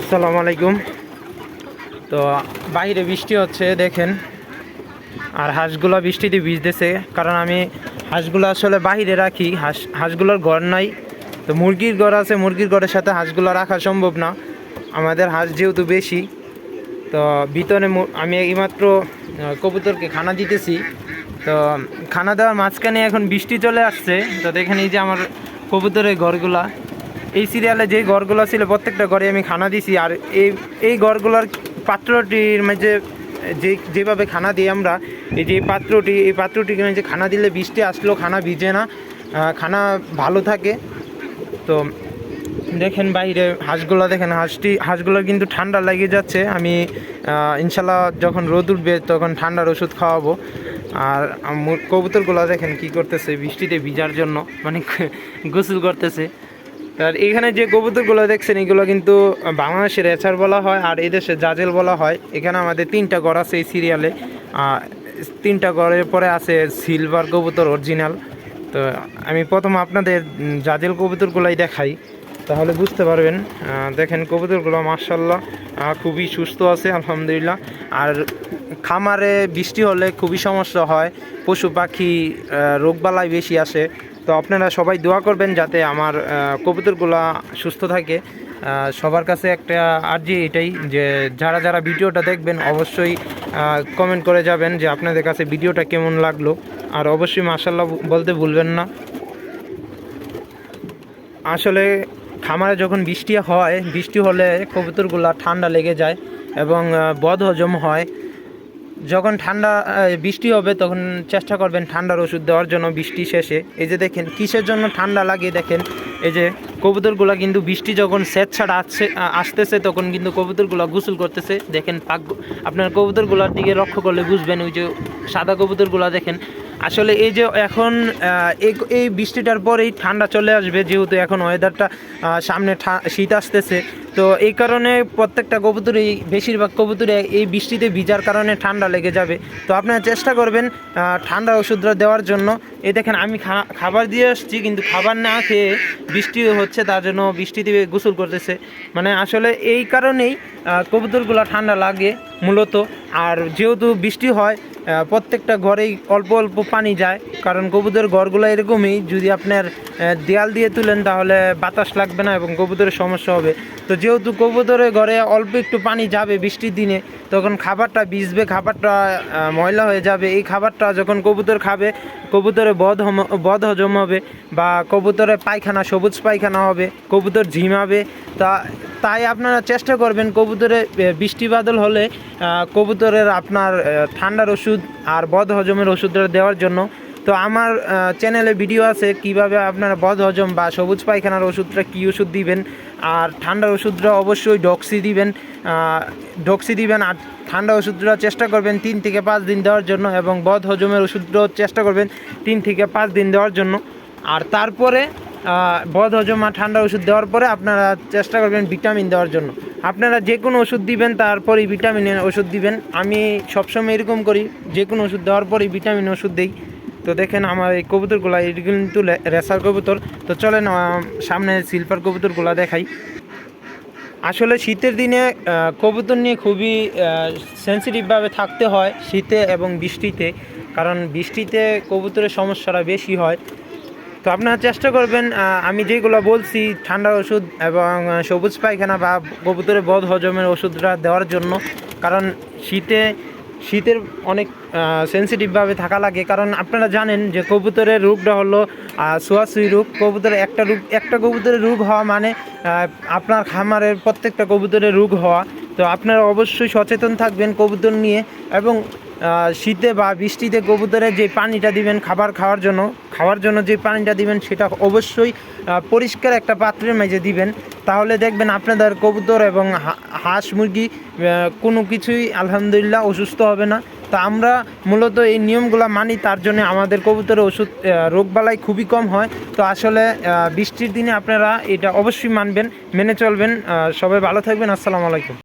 আসসালামু আলাইকুম। তো বাইরে বৃষ্টি হচ্ছে, দেখেন। আর হাঁসগুলো বৃষ্টিতে ভিজতেছে, কারণ আমি হাঁসগুলো আসলে বাইরে রাখি। হাঁস, হাঁসগুলোর ঘর নাই। তো মুরগির ঘর আছে, মুরগির ঘরের সাথে হাঁসগুলো রাখা সম্ভব না। আমাদের হাঁস যেহেতু বেশি, তো ভিতরে আমি এইমাত্র কবুতরকে খানা দিতেছি। তো খানা দেওয়ার মাঝখানে এখন বৃষ্টি চলে আসছে। তো দেখেন এই যে আমার কবুতরের ঘরগুলা। এই সিরিয়ালে যে ঘরগুলো ছিল, প্রত্যেকটা ঘরে আমি খানা দিছি। আর এই এই ঘরগুলোর পাত্রটির মাঝে যে, যেভাবে খানা দিই আমরা, এই যে পাত্রটি, এই পাত্রটিকে যে খানা দিলে বৃষ্টি আসলেও খানা ভিজে না খানা ভালো থাকে। তো দেখেন বাইরে হাঁসগুলো, দেখেন হাঁসটি, হাঁসগুলো কিন্তু ঠান্ডা লেগে যাচ্ছে। আমি ইনশাল্লাহ যখন রোদ উঠবে তখন ঠান্ডার ওষুধ খাওয়াবো। আর কবুতরগুলো দেখেন কি করতেছে, বৃষ্টিতে ভিজার জন্য মানে গোসল করতেছে। আর এখানে যে কবুতরগুলো দেখছেন, এগুলো কিন্তু বাংলাদেশের এচার বলা হয় আর এদেশে জাজেল বলা হয়। এখানে আমাদের তিনটা গড় আছে এই সিরিয়ালে তিনটা গড়ের পরে আছে সিলভার কবুতর অরিজিনাল তো আমি প্রথম আপনাদের জাজেল কবুতরগুলাই দেখাই। তাহলে বুঝতে পারবেন দেখেন কবুতরগুলো মার্শাল্লাহ খুবই সুস্থ আছে, আলহামদুলিল্লাহ। আর খামারে বৃষ্টি হলে খুবই সমস্যা হয়, পশু পাখি রোগবালাই বেশি আসে। তো আপনারা সবাই দোয়া করবেন যাতে আমার কবুতরগুলা সুস্থ থাকে। সবার কাছে একটা আর্জি এটাই যে যারা যারা ভিডিওটা দেখবেন অবশ্যই কমেন্ট করে যাবেন যে আপনাদের কাছে ভিডিওটা কেমন লাগল। আর অবশ্যই মাসাল্লাহ বলতে ভুলবেন না। আসলে খামারে যখন বৃষ্টি হয়, বৃষ্টি হলে কবুতরগুলা ঠান্ডা লেগে যায় এবং বদ হজম হয়। যখন ঠান্ডা বৃষ্টি হবে, তখন চেষ্টা করবেন ঠান্ডার ওষুধ দেওয়ার জন্য বৃষ্টি শেষে। এই যে দেখেন, কিসের জন্য ঠান্ডা লাগে দেখেন, এই যে কবুতরগুলা কিন্তু বৃষ্টি যখন সেট ছাড়া আসছে আসতেছে, তখন কিন্তু কবুতরগুলা গোসল করতেছে। দেখেন, পাক আপনার কবুতরগুলার দিকে লক্ষ্য করলে বুঝবেন, ওই যে সাদা কবুতরগুলা দেখেন। আসলে এই যে এখন এই- বৃষ্টিটার পরেই ঠান্ডা চলে আসবে, যেহেতু এখন ওয়েদারটা সামনে শীত আসতেছে। তো এই কারণে প্রত্যেকটা কবুতরই, বেশিরভাগ কবুতরে এই বৃষ্টিতে ভিজার কারণে ঠান্ডা লেগে যাবে। তো আপনারা চেষ্টা করবেন ঠান্ডা ওষুধটা দেওয়ার জন্য। এই দেখেন, আমি খাবার দিয়ে আসছি, কিন্তু খাবার না খেয়ে বৃষ্টি হচ্ছে, তার জন্য বৃষ্টি বৃষ্টিতে গোসল করতেছে। মানে আসলে এই কারণেই কবুতরগুলো ঠান্ডা লাগে মূলত। আর যেহেতু বৃষ্টি হয় প্রত্যেকটা ঘরেই অল্প অল্প পানি যায়। কারণ কবুতরের ঘরগুলো এরকমই, যদি আপনার দেয়াল দিয়ে তুলেন, তাহলে বাতাস লাগবে না এবং কবুতরের সমস্যা হবে। তো যেহেতু কবুতরের ঘরে অল্প একটু পানি যাবে বৃষ্টির দিনে, তখন খাবারটা ভিজবে, খাবারটা ময়লা হয়ে যাবে। এই খাবারটা যখন কবুতর খাবে কবুতরে বদ বদ হজম হবে বা কবুতরে পায়খানা, সবুজ পায়খানা হবে, কবুতর ঝিমাবে। তা, তাই আপনারা চেষ্টা করবেন কবুতরে বৃষ্টি বাদল হলে কবুতরের আপনার ঠান্ডার ওষুধ আর বদ হজমের ওষুধটা দেওয়ার জন্য। তো আমার চ্যানেলে ভিডিও আছে কীভাবে আপনারা বদ হজম বা সবুজ পায়খানার ওষুধটা কী ওষুধ দিবেন। আর ঠান্ডার ওষুধটা অবশ্যই ডক্সি দিবেন ডক্সি দিবেন আর ঠান্ডা ওষুধটা চেষ্টা করবেন তিন থেকে পাঁচ দিন দেওয়ার জন্য এবং বদ হজমের ওষুধটাও চেষ্টা করবেন তিন থেকে পাঁচ দিন দেওয়ার জন্য। আর তারপরে বদ হজম আর ঠান্ডা ওষুধ দেওয়ার পরে আপনারা চেষ্টা করবেন ভিটামিন দেওয়ার জন্য। আপনারা যে কোনো ওষুধ দিবেন, তারপরেই ভিটামিনের ওষুধ দিবেন। আমি সবসময় এরকম করি যে কোনো ওষুধ দেওয়ার পরেই ভিটামিন ওষুধ দিই। তো দেখেন আমার এই কবুতরগুলো এগুলো কিন্তু রেসার কবুতর। তো চলেন সামনে সিলভার কবুতরগুলো দেখাই। আসলে শীতের দিনে কবুতর নিয়ে খুবই সেন্সিটিভভাবে থাকতে হয় শীতে এবং বৃষ্টিতে। কারণ বৃষ্টিতে কবুতরের সমস্যাটা বেশি হয়। তো আপনারা চেষ্টা করবেন আমি যেগুলো বলছি, ঠান্ডার ওষুধ এবং সবুজ পায়খানা বা কবুতরের বদ হজমের ওষুধটা দেওয়ার জন্য। কারণ শীতে শীতের অনেক সেন্সিটিভভাবে থাকা লাগে। কারণ আপনারা জানেন যে কবুতরের রোগটা হলো ছোঁয়াছুঁই রোগ কবুতরের একটা রোগ একটা কবুতরের রোগ হওয়া মানে আপনার খামারের প্রত্যেকটা কবুতরের রোগ হওয়া। তো আপনারা অবশ্যই সচেতন থাকবেন কবুতর নিয়ে এবং শীতে বা বৃষ্টিতে কবুতরের যে পানিটা দিবেন খাবার খাওয়ার জন্য খাওয়ার জন্য যে পানিটা দিবেন সেটা অবশ্যই পরিষ্কার একটা পাত্রের মেঝে দিবেন। তাহলে দেখবেন আপনাদের কবুতর এবং হাঁস মুরগি কোনো কিছুই আলহামদুলিল্লাহ অসুস্থ হবে না। তা আমরা মূলত এই নিয়মগুলো মানি, তার জন্য আমাদের কবুতরের ওষুধ রোগবালাই খুবই কম হয়। তো আসলে বৃষ্টির দিনে আপনারা এটা অবশ্যই মানবেন, মেনে চলবেন। সবাই ভালো থাকবেন, আসসালামু আলাইকুম।